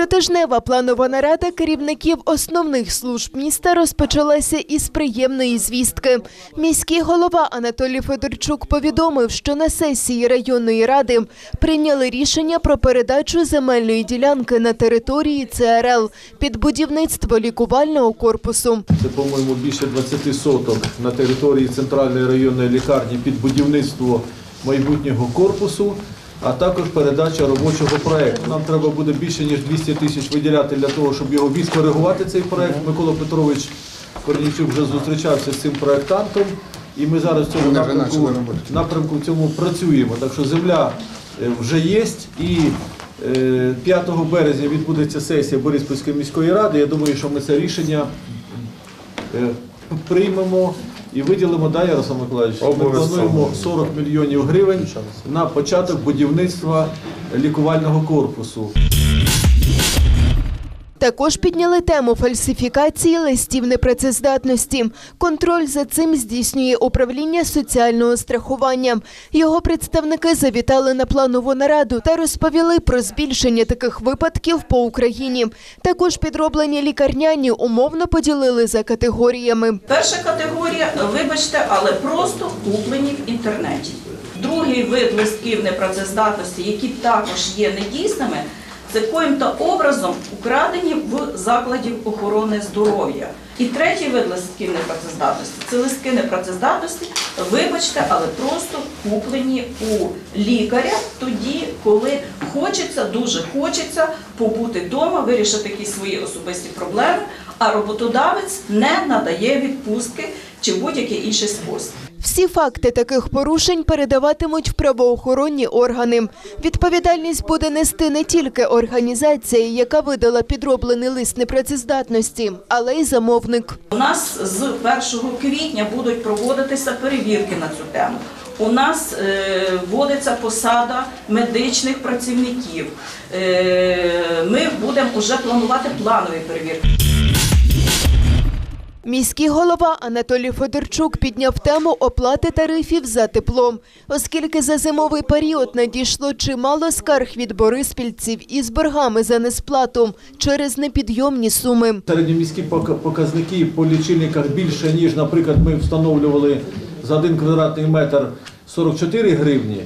Щотижнева планова нарада керівників основних служб міста розпочалася із приємної звістки. Міський голова Анатолій Федорчук повідомив, що на сесії районної ради прийняли рішення про передачу земельної ділянки на території ЦРЛ під будівництво лікувального корпусу. Це, по-моєму, більше 20 соток на території центральної районної лікарні під будівництво майбутнього корпусу, а також передача робочого проекту. Нам треба буде більше ніж 200 тисяч виділяти для того, щоб його відкоригувати цей проект. Микола Петрович Корнійчук вже зустрічався з цим проектантом, і ми зараз в цьому напрямку, напрямку в цьому працюємо. Так що земля е, вже є і. е, 5 березня відбудеться сесія Бориспільської міської ради. Я думаю, що ми це рішення е, приймемо і виділимо, да, Ярослав Миколаївич? Ми плануємо 40 мільйонів гривень на початок будівництва лікувального корпусу. Також підняли тему фальсифікації листів непрацездатності. Контроль за цим здійснює управління соціального страхування. Його представники завітали на планову нараду та розповіли про збільшення таких випадків по Україні. Також підроблені лікарняні умовно поділили за категоріями. Перша категорія, вибачте, але просто куплені в інтернеті. Другий вид листків непрацездатності, які також є недійсними, це коїм-то образом украдені в закладів охорони здоров'я. І третій вид листків непрацездатності це листки непрацездатності, вибачте, але просто куплені у лікаря тоді, коли хочеться, дуже хочеться побути вдома, вирішити якісь свої особисті проблеми, а роботодавець не надає відпустки чи будь-який інший спосіб. Всі факти таких порушень передаватимуть в правоохоронні органи. Відповідальність буде нести не тільки організація, яка видала підроблений лист непрацездатності, але й замовник. У нас з 1 квітня будуть проводитися перевірки на цю тему. У нас е, вводиться посада медичних працівників. Е, ми будемо вже планувати планові перевірки. Міський голова Анатолій Федорчук підняв тему оплати тарифів за тепло, оскільки за зимовий період надійшло чимало скарг від бориспільців із боргами за несплату через непідйомні суми. Середньоміські показники по лічильниках більше, ніж, наприклад, ми встановлювали за один квадратний метр 44 гривні.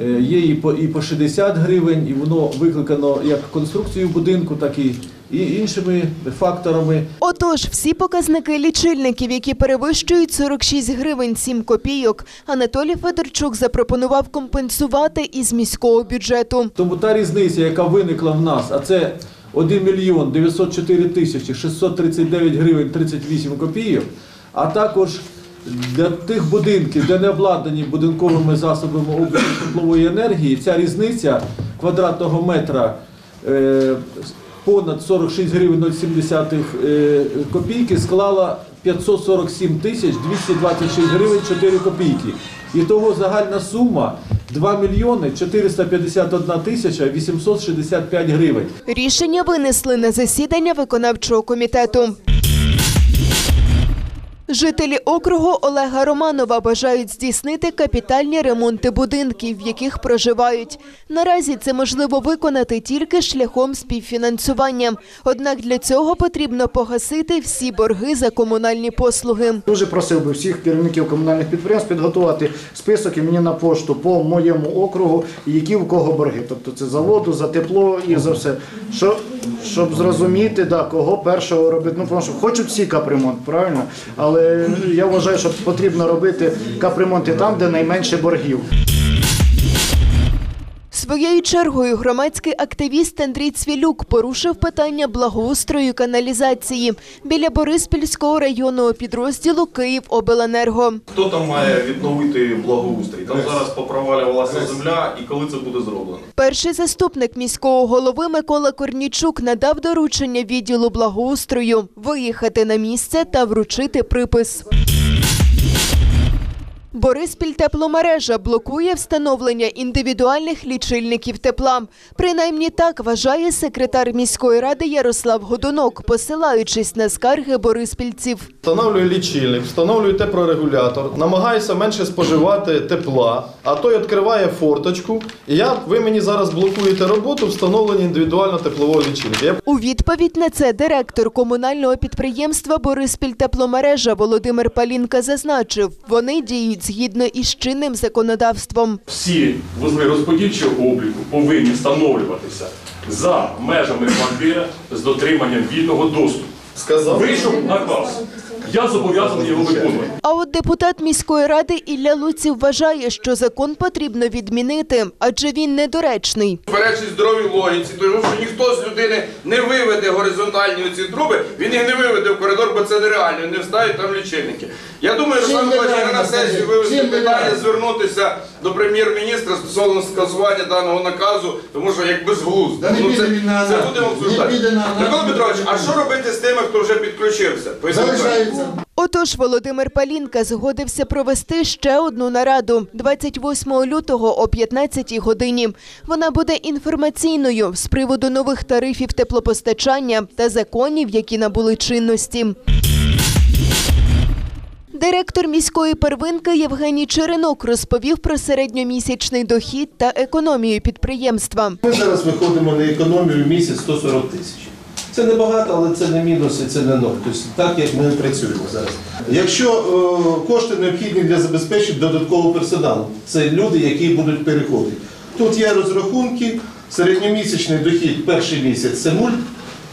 Е, Є і по, і по 60 гривень, і воно викликано як конструкцією будинку, так і, і іншими факторами. Отож, всі показники лічильників, які перевищують 46 гривень 7 копійок, Анатолій Федорчук запропонував компенсувати із міського бюджету. Тому та різниця, яка виникла в нас, а це 1 мільйон 904 тисячі 639 гривень 38 копійок, а також для тих будинків, де не обладнані будинковими засобами обліку теплової енергії, ця різниця квадратного метра е, понад 46 гривень 0,7 е, копійки склала 547 тисяч 226 гривень 4 копійки. І того загальна сума 2 мільйони 451 тисяча 865 гривень. Рішення винесли на засідання виконавчого комітету. Жителі округу Олега Романова бажають здійснити капітальні ремонти будинків, в яких проживають. Наразі це можливо виконати тільки шляхом співфінансування. Однак для цього потрібно погасити всі борги за комунальні послуги. Дуже просив би всіх керівників комунальних підприємств підготувати список і мені на пошту по моєму округу, які в кого борги. Тобто це за воду, за тепло і за все. Що, щоб зрозуміти, да, кого першого робити. Ну, тому що хочуть всі капремонт, правильно? Але я вважаю, що потрібно робити капремонти там, де найменше боргів. Своєю чергою громадський активіст Андрій Цвілюк порушив питання благоустрою каналізації біля Бориспільського районного підрозділу Київобленерго. Хто там має відновити благоустрій? Там зараз попровалювалася земля, і коли це буде зроблено? Перший заступник міського голови Микола Корнічук надав доручення відділу благоустрою виїхати на місце та вручити припис. Бориспіль тепломережа блокує встановлення індивідуальних лічильників тепла. Принаймні так вважає секретар міської ради Ярослав Годунок, посилаючись на скарги бориспільців. Встановлюю лічильник, встановлюю теплорегулятор, намагаюся менше споживати тепла, а той відкриває форточку. І я, ви мені зараз блокуєте роботу встановлення індивідуального теплового лічильника. У відповідь на це директор комунального підприємства Бориспіль тепломережа Володимир Палінка зазначив, вони діють згідно із чинним законодавством. всі вузли розподільчого обліку повинні встановлюватися за межами квартири з дотриманням вільного доступу. сказав. Вийшов наказ. Я зобов'язаний його виконувати. А от депутат міської ради Ілля Луців вважає, що закон потрібно відмінити, адже він недоречний. Перечить здоровій логіці, тому що ніхто з людини не виведе горизонтальні оці труби, він їх не виведе в коридор, бо це нереально, не вставить там лічильники. Я думаю, Миколаївич, на сесію вивести питання, звернутися до прем'єр-міністра стосовно скасування даного наказу, тому що як безглуздо. Ну, це, це будемо обсуждати. Микола Петрович, а що робити з тими, хто вже підключився? Поясніть. Отож, Володимир Палінка згодився провести ще одну нараду 28 лютого о 15 годині. Вона буде інформаційною з приводу нових тарифів теплопостачання та законів, які набули чинності. Директор міської первинки Євгеній Черенок розповів про середньомісячний дохід та економію підприємства. Ми зараз виходимо на економію в місяць 140 тисяч. Це не багато, але це не мінус і це не ноль. Тобто так, як ми працюємо зараз. Якщо е, кошти необхідні для забезпечення додаткового персоналу, це люди, які будуть переходити. Тут є розрахунки, середньомісячний дохід перший місяць це нуль,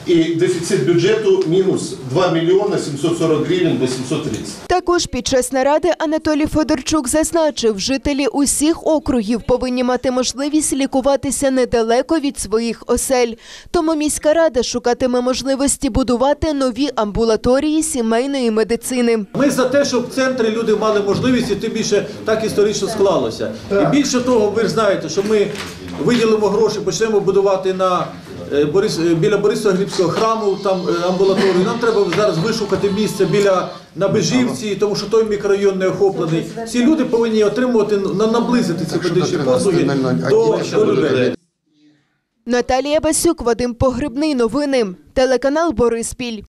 і дефіцит бюджету мінус 2 мільйони 740 гривень 830. Також під час наради Анатолій Федорчук зазначив, жителі усіх округів повинні мати можливість лікуватися недалеко від своїх осель. Тому міська рада шукатиме можливості будувати нові амбулаторії сімейної медицини. Ми за те, щоб в центрі люди мали можливість, і тим більше так історично склалося. І більше того, ви ж знаєте, що ми виділимо гроші, почнемо будувати на Борис, е, біля Борисоглібського храму, там е, амбулаторію. Нам треба зараз вишукати місце біля Набежівці, тому що той мікрорайон не охоплений. Всі люди повинні отримувати наблизити ці медичні послуги до, до людей. Наталія Басюк, Вадим Погребний. Новини. Телеканал Бориспіль.